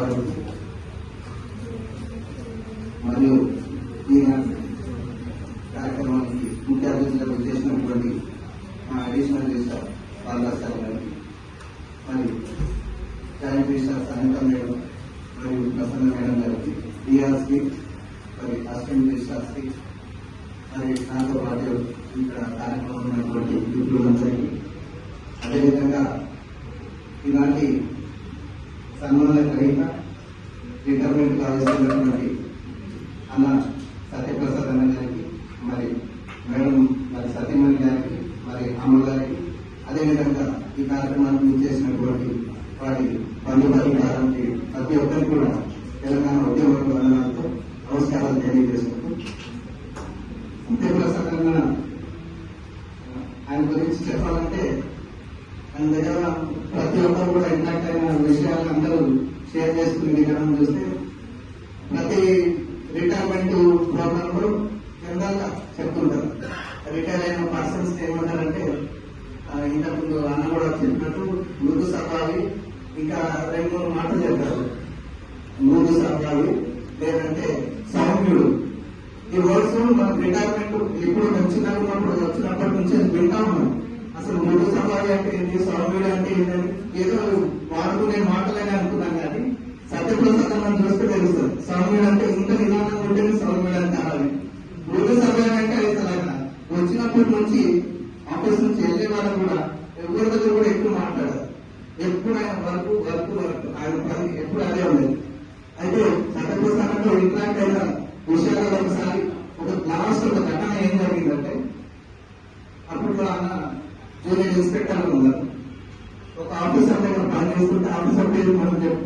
వారు మరియు ఈయన కార్యక్రమానికి ముఖ్య అతిథులకు చేసినటువంటి మా అడిషనల్ రిజిస్టర్ బాలసార్ గారికి మరియు జాయింట్ రిజిస్టర్ సనిత మేడం మరియు ప్రసన్న మేడం గారికి డిఆర్స్కి మరి అసిస్టెంట్ రిజిస్టర్స్కి మరి నాతో పాటు ఇక్కడ కార్యక్రమం ఉన్నటువంటి మిత్రులందరికీ అదేవిధంగా ఇలాంటి సన్మాన గ్రహీత రిటైర్మెంట్ కావాల్సినటువంటి అన్న సత్యప్రసాద్ అన్న గారికి మరి మేడం మరి సత్యమణి గారికి మరి అమ్మ గారికి అదేవిధంగా ఈ కార్యక్రమాన్ని చేసినటువంటి వారి బంధువులు గారికి ప్రతి ఒక్కరికి కూడా తెలంగాణ ఉద్యమ వందనాలతో నమస్కారాలు తెలియజేసుకుంటూ సత్యప్రసాద్ అన్న ఆయన గురించి చెప్పాలంటే అందుకని ప్రతి ఒక్కరు కూడా ఇంటాక్ట్ అయిన విషయాలు అందరూ షేర్ చేసుకునే విధానం చూస్తే ప్రతి రిటైర్మెంట్ ప్రోగ్రామ్లో చెప్తుంటారు. రిటైర్ అయిన పర్సన్స్ ఏమంటారంటే ఇంతకుముందు అన్న కూడా చెప్పినట్టు మృదు సభావి ఇంకా రెండు మూడు మాటలు చెప్తారు మృదు సభావి లేదంటే సౌమ్యుడు. ఈ వర్డ్స్ మనం రిటైర్మెంట్ ఇప్పుడు వచ్చినా ఉన్నప్పుడు వచ్చినప్పటి నుంచి వింటా ఉన్నాం అసలు మృదు సభావి అంటే ఏంటి సౌమ్యుడు అంటే ఏంటని ఏదో వాడుకునే మాటలని అనుకున్నాం కానీ సత్యప్రసాద్ మనం చూస్తే తెలుస్తుంది. సౌమ్యుడు అంటే ఇంత నిదానం ఉంటేనే సౌమ్యుడు అంటే అనాలి భూమి సమయం అంటే అసలు ఆయన వచ్చినప్పటి నుంచి ఆఫీస్ నుంచి వెళ్ళే వాళ్ళు కూడా ఎవరి దగ్గర కూడా ఎక్కువ మాట్లాడారు ఎప్పుడు ఆయన వర్క్ వర్క్ వర్క్. ఆయన పని ఎప్పుడు అదే ఉండేది. అయితే సత్యప్రసాదంతో ఇంట్రాక్ట్ అయినా జూనియర్ ఇన్స్పెక్టర్ ఉన్నారు ఒక ఆఫీసర్ దగ్గర పని చేస్తుంటే ఆఫీసర్ పేరు మనం చెప్పుకో